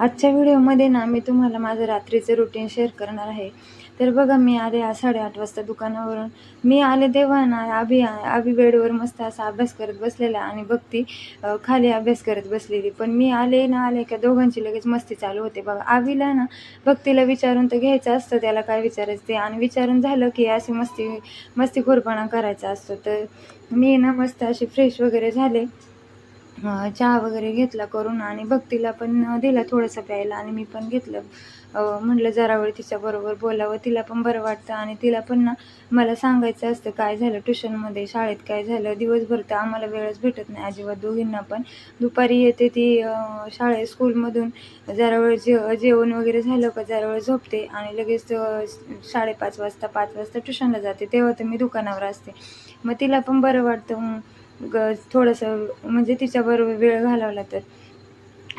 आजच्या व्हिडिओमध्ये ना मी तुम्हाला माझं रात्रीचं रुटीन शेअर करणार आहे. तर बघा मी आले साडेआठ वाजता दुकानावरून. मी आले तेव्हा ना आभी आभी बेडवर मस्त असा अभ्यास करत बसलेला आणि भक्ती खाली अभ्यास करत बसलेली. पण मी आले ना आले का दोघांची लगेच मस्ती चालू होते. बघा आवीला ना भक्तीला विचारून तर घ्यायचं असतं त्याला काय विचारायचं ते. आणि विचारून झालं की अशी मस्ती मस्तीखोरपणा करायचा असतो. तर मी ना मस्त अशी फ्रेश वगैरे झाले. चहा वगैरे घेतला करून आणि भक्तीला पण दिला थोडंसं प्यायला आणि मी पण घेतलं. म्हटलं जरा वेळ तिच्याबरोबर बोलावं तिला पण बरं वाटतं आणि तिला पण ना मला सांगायचं असतं काय झालं ट्युशनमध्ये शाळेत काय झालं? दिवसभर तर आम्हाला वेळच भेटत नाही अजिबात दोघींना पण. दुपारी येते ती शाळे स्कूलमधून. जरा वेळ जे जेवण वगैरे झालं का जरा वेळ झोपते आणि लगेच साडेपाच वाजता पाच वाजता ट्युशनला जाते तेव्हा तर मी दुकानावर असते. मग तिला पण बरं वाटतं ग थोडंसं म्हणजे तिच्याबरोबर वेळ घालवला तर.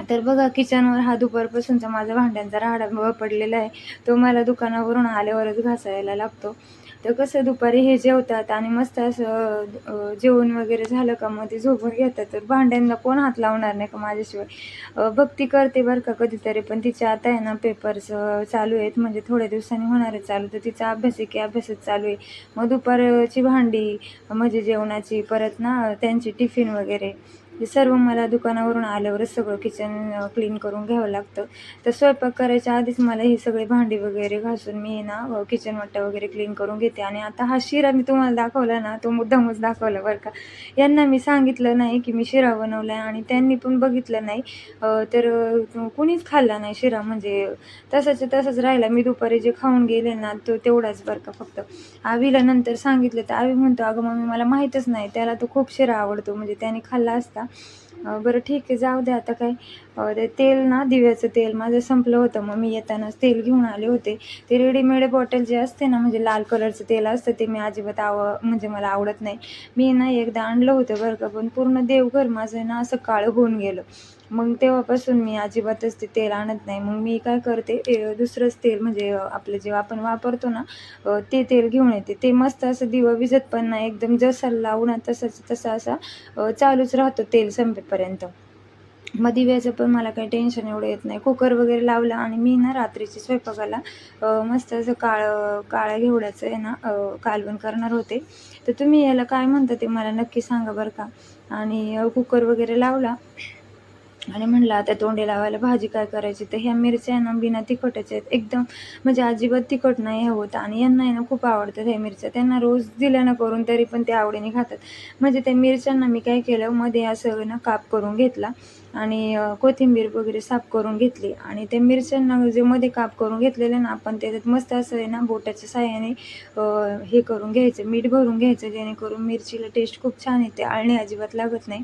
तर बघा किचनवर हा दुपारपासूनचा माझा भांड्यांचा राहाडा व पडलेला आहे. तो मला दुकानावरून आल्यावरच घासायला लागतो. तर कसं दुपारी हे जेवतात आणि मस्त असं जेवण वगैरे झालं का मग ते झोपून घेतात. तर भांड्यांना कोण हात लावणार नाही का माझ्याशिवाय? भक्ती करते बरं का कधीतरी पण तिच्या आता आहे ना पेपर्स चालू आहेत. म्हणजे थोड्या दिवसांनी होणार आहे चालू. तर तिचा अभ्यास आहे की अभ्यासच चालू आहे. मग दुपारची भांडी म्हणजे जेवणाची परत ना त्यांची टिफिन वगैरे. हे सर्व मला दुकानावरून आल्यावरच सगळं किचन क्लीन करून घ्यावं लागतं. तर स्वयंपाक करायच्या आधीच मला ही सगळी भांडी वगैरे घासून मी ना किचन वाटा वगैरे क्लीन करून घेते. आणि आता हा शिरा मी तुम्हाला दाखवला ना तो मुद्दामच दाखवला बरं का. यांना मी सांगितलं नाही की मी शिरा बनवला आहे आणि त्यांनी पण बघितलं नाही. तर कुणीच खाल्ला नाही शिरा. म्हणजे तसाच तसाच राहिला. मी दुपारी जे खाऊन गेले ना तो तेवढाच बरं का फक्त. आवीला नंतर सांगितलं तर आवी म्हणतो अगं मम्मी मला माहीतच नाही. त्याला तो खूप शिरा आवडतो. म्हणजे त्याने खाल्ला असता. बरं ठीक आहे जाऊ दे आता काय. ते तेल ना दिव्याचं तेल माझं संपलं होतं मग मी येतानाच तेल घेऊन आले होते. ते रेडीमेड बॉटल जे असते ना म्हणजे लाल कलरचं तेल असतं ते मी अजिबात आव म्हणजे मला आवडत नाही. मी ना एकदा आणलं होतं बरं का पण पूर्ण देवघर माझं ना असं काळं होऊन गेलं. मग तेव्हापासून मी अजिबातच ते तेल आणत नाही. मग मी काय करते दुसरंच तेल म्हणजे आपलं जेव्हा आपण वापरतो ना ते तेल घेऊन येते. ते मस्त असं दिवा विजत पण नाही. एकदम जसा लावून तसंच तसा असा चालूच राहतो तेल संपेपर्यंत. मग दिव्याचं पण मला काही टेन्शन एवढं येत नाही. कुकर वगैरे लावला आणि मी ना रात्रीची स्वयंपाकाला मस्त असं काळं काळ्या घेवड्याचं आहे ना कालवण करणार होते. तर तुम्ही याला काय म्हणता ते मला नक्की सांगा बरं का? आणि कुकर वगैरे लावला आणि म्हणलं आता तोंडी लावायला भाजी काय करायची? तर ह्या मिरच्या आहे ना बिना तिखटाच्या आहेत. एकदम म्हणजे अजिबात तिखट नाही हे होतं आणि यांना आहे ना खूप आवडतात ह्या मिरच्या. त्यांना रोज दिल्या ना करून तरी पण ते आवडीने खातात. म्हणजे त्या मिरच्यांना मी काय केलं मध्ये असं ना काप करून घेतला आणि कोथिंबीर वगैरे साफ करून घेतली. आणि त्या मिरच्यांना जे मध्ये काप करून घेतलेले ना आपण त्याच्यात मस्त असं आहे ना बोटाच्या साह्याने हे करून घ्यायचं मीठ भरून घ्यायचं जेणेकरून मिरचीला टेस्ट खूप छान येते. आळणी अजिबात लागत नाही.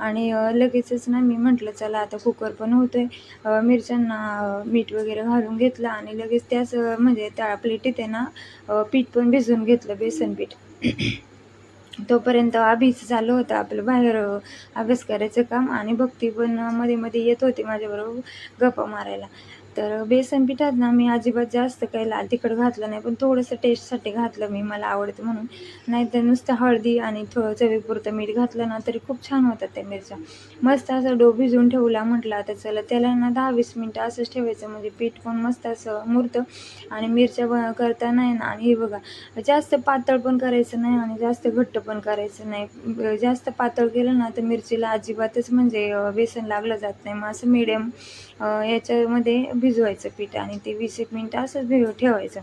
आणि लगेचच ना मी म्हटलं चला आता कुकर पण होतोय. आहे मिरच्यांना मीठ वगैरे घालून घेतलं आणि लगेच त्याच म्हणजे त्या प्लेटीत आहे ना पीठ पण भिजवून घेतलं बेसन पीठ. तोपर्यंत अभीच चालू होतं आपलं बाहेर अभ्यास करायचं काम आणि भक्ती पण मध्ये मध्ये येत होती माझ्याबरोबर गप्पा मारायला. तर बेसन पिठात ना मी अजिबात जास्त काही लाल तिखट घातलं नाही पण थोडंसं टेस्टसाठी घातलं मी मला आवडतं म्हणून. नाहीतर नुसतं हळदी आणि थोडं चवीपुरतं मीठ घातलं ना तरी खूप छान होतात त्या मिरच्या. मस्त असं डो भिजवून ठेवला म्हटलं आता चला त्याला ना दहा वीस मिनटं असंच ठेवायचं म्हणजे पीठ पण मस्त असं मुरतं आणि मिरच्या ब- करता नाही ना आणि हे बघा जास्त पातळ पण करायचं नाही आणि जास्त घट्ट पण करायचं नाही. जास्त पातळ केलं ना तर मिरचीला अजिबातच म्हणजे बेसन लागलं जात नाही. मग असं मिडियम याच्यामध्ये भिजवायचं पीठ आणि ते वीस एक मिनटं असंच भिव ठेवायचं.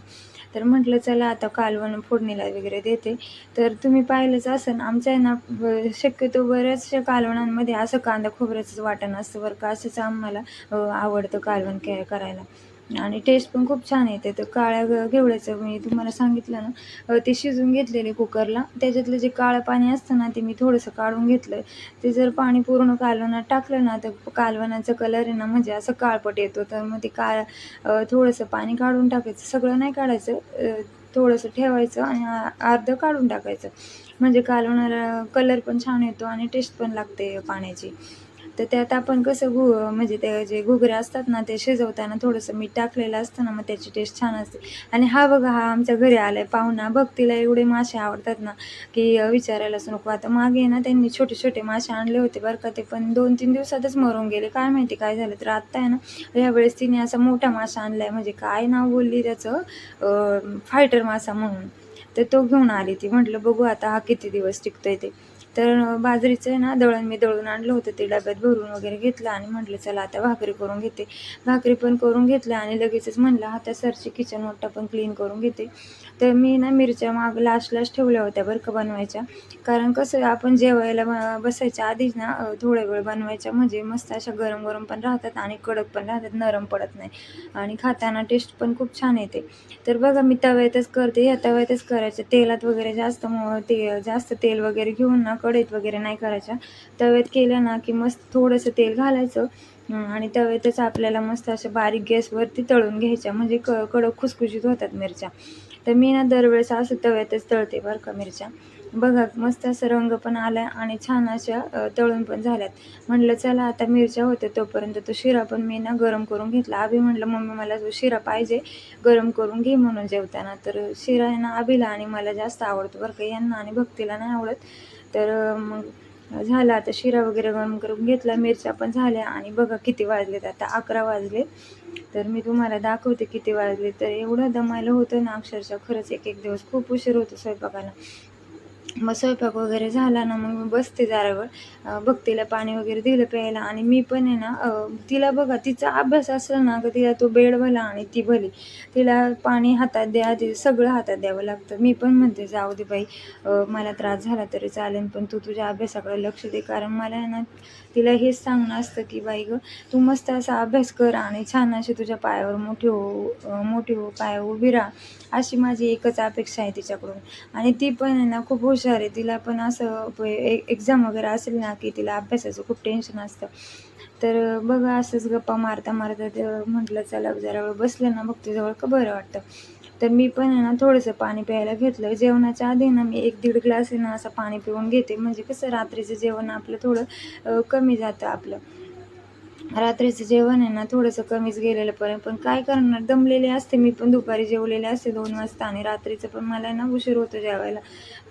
तर म्हटलं चला आता कालवण फोडणीला वगैरे देते. तर तुम्ही पाहिलंच असेल आमच्या ना शक्यतो बऱ्याचशा कालवणांमध्ये असं कांदा खोबऱ्याचंच वाटण असतं बरं का असंच आम्हाला आवडतं कालवण के करायला. आणि टेस्ट पण खूप छान येते. तर काळ्या ग- घेवड्याचं मी तुम्हाला सांगितलं ना ते शिजून घेतलेले कुकरला. त्याच्यातलं जे काळं पाणी असतं ना ते मी थोडंसं काढून घेतलं ते जर पाणी पूर्ण कालवणात टाकलं ना तर कालवणाचा कलर आहे ना म्हणजे असं काळपट येतो. तर मग ते काळ थोडंसं पाणी काढून टाकायचं. सगळं नाही काढायचं थोडंसं ठेवायचं आणि अर्धं काढून टाकायचं. म्हणजे कालवणाला कलर पण छान येतो आणि टेस्ट पण लागते पाण्याची. तर त्यात आपण कसं गु म्हणजे ते जे घुगरे असतात ना ते शिजवताना थोडंसं मीठ टाकलेलं असतं ना मग त्याची टेस्ट छान असते. आणि हा बघा हा आमच्या घरी आलाय पाहुणा. बघ तिला एवढे मासे आवडतात ना की विचारायलाच नको. आता मागे ना त्यांनी छोटे छोटे मासे आणले होते बरं का ते पण दोन तीन दिवसातच मरून गेले. काय माहिती काय झालं तर आत्ता आहे ना यावेळेस तिने असा मोठा मासा आणलाय. म्हणजे काय नाव बोलली त्याचं? फायटर मासा म्हणून. तर तो घेऊन आली ती. म्हटलं बघू आता हा किती दिवस टिकतोय ते. तर बाजरीचं आहे ना दळण मी दळून आणलं होतं ते डब्यात भरून वगैरे घेतलं आणि म्हटलं चला आता भाकरी करून घेते. भाकरी पण करून घेतलं आणि लगेचच म्हणलं आता सरची किचन मोठा पण क्लीन करून घेते. तर मी ना मिरच्या माग लास्ट लास्ट ठेवल्या होत्या बरं का बनवायच्या. कारण कसं आपण जेवायला बसायच्या आधीच ना थोड्या वेळ बनवायच्या म्हणजे मस्त अशा गरम गरम पण राहतात आणि कडक पण राहतात नरम पडत नाही. आणि खाताना टेस्ट पण खूप छान येते. तर बघा मी तव्यातच करते. या तव्यातच करायचं. तेलात वगैरे जास्त मग ते जास्त तेल वगैरे घेऊन ना कढईत वगैरे नाही करायच्या. तव्यात केलं ना की मस्त थोडंसं तेल घालायचं. आणि तव्यातच आपल्याला मस्त असं बारीक गॅसवरती तळून घ्यायच्या. म्हणजे क कडक खुसखुशीत होतात मिरच्या. तर मी ना दरवेळेस असं तव्यातच तळते बरं का मिरच्या. बघा मस्त असं रंग पण आला आणि छान अशा तळून पण झाल्यात. म्हटलं चला आता मिरच्या होत्या तोपर्यंत तो शिरा पण मी ना गरम करून घेतला. आभी म्हटलं मम्मी मला जो शिरा पाहिजे गरम करून घे म्हणून जेवताना. तर शिरा आहे ना आभीला आणि मला जास्त आवडतो बरं का. यांना आणि भक्तीला नाही आवडत. तर मग झालं. आता शिरा वगैरे गरम करून घेतला. मिरच्या पण झाल्या. आणि बघा किती वाजलेत. आता अकरा वाजले. तर मी तुम्हाला दाखवते किती वाजले. तर एवढं दमायला होतं ना अक्षरशः. खरंच एक एक दिवस खूप उशीर होतो स्वयंपाकाला. मग स्वयंपाक वगैरे झाला ना मग मी बसते जरा वेळ भक्तीला पाणी वगैरे दिलं प्यायला आणि मी पण आहे ना तिला बघा तिचा अभ्यास असला ना का तिला तो बेड भला आणि ती भली. तिला पाणी हातात द्या ते सगळं हातात द्यावं लागतं. मी पण म्हणते जाऊ दे बाई मला त्रास झाला तरी चालेल पण तू तुझ्या अभ्यासाकडे लक्ष दे. कारण मला आहे ना तिला हेच सांगणं असतं की बाई गं तू मस्त असा अभ्यास कर आणि छान अशी तुझ्या पायावर मोठी हो मोठी हो पायावर उभी राहा. अशी माझी एकच अपेक्षा आहे तिच्याकडून. आणि ती पण आहे ना खूप हुशार आहे तिला पण असं एक्झाम वगैरे असेल ना की तिला अभ्यासाचं खूप टेन्शन असतं. तर बघा असंच गप्पा मारता मारता ते म्हटलं चला जरा वेळ बसलं ना जवळ का बरं वाटतं. तर मी पण आहे ना थोडंसं पाणी प्यायला घेतलं. जेवणाच्या आधी ना मी एक दीड ग्लास आहे ना असं पाणी पिऊन घेते. म्हणजे कसं रात्रीचं जेवण आपलं थोडं कमी जातं आपलं. रात्रीचं जेवण आहे ना थोडंसं कमीच गेलेलं पर्यंत. पण काय करणार? दमलेले असते मी पण दुपारी जेवलेले असते दोन वाजता आणि रात्रीचं पण मला ना उशीर होतो जेवायला.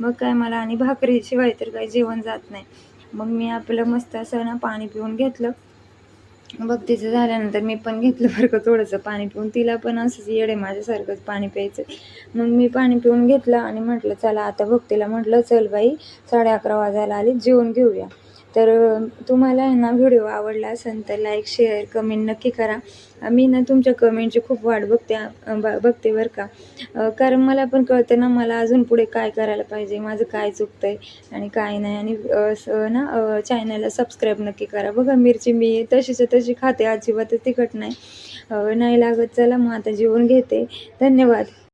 मग काय मला आणि भाकरीशिवाय तर काही जेवण जात नाही. मग मी आपलं मस्त असं ना पाणी पिऊन घेतलं. भक्तीचं तिचं झाल्यानंतर मी पण घेतलं बरं का थोडंसं पाणी पिऊन. तिला पण असंच येडे माझ्यासारखंच पाणी प्यायचं. मग मी पाणी पिऊन घेतलं आणि म्हटलं चला आता भक्तीला म्हटलं चल बाई साडे अकरा वाजायला आली जेवून घेऊया. तर तुम्हाला आहे ना व्हिडिओ आवडला असेल तर लाईक शेअर कमेंट नक्की करा. मी ना तुमच्या कमेंटची खूप वाट बघते ब- बघते बरं का. कारण मला पण कळतं ना मला अजून पुढे काय करायला पाहिजे माझं काय चुकतंय आणि काय नाही. आणि ना चॅनलला सबस्क्राईब नक्की करा. बघा मिरची मी तशीच्या तशी खाते अजिबातच तिखट नाही. नाही लागत चला मग आता जेवण घेते. धन्यवाद.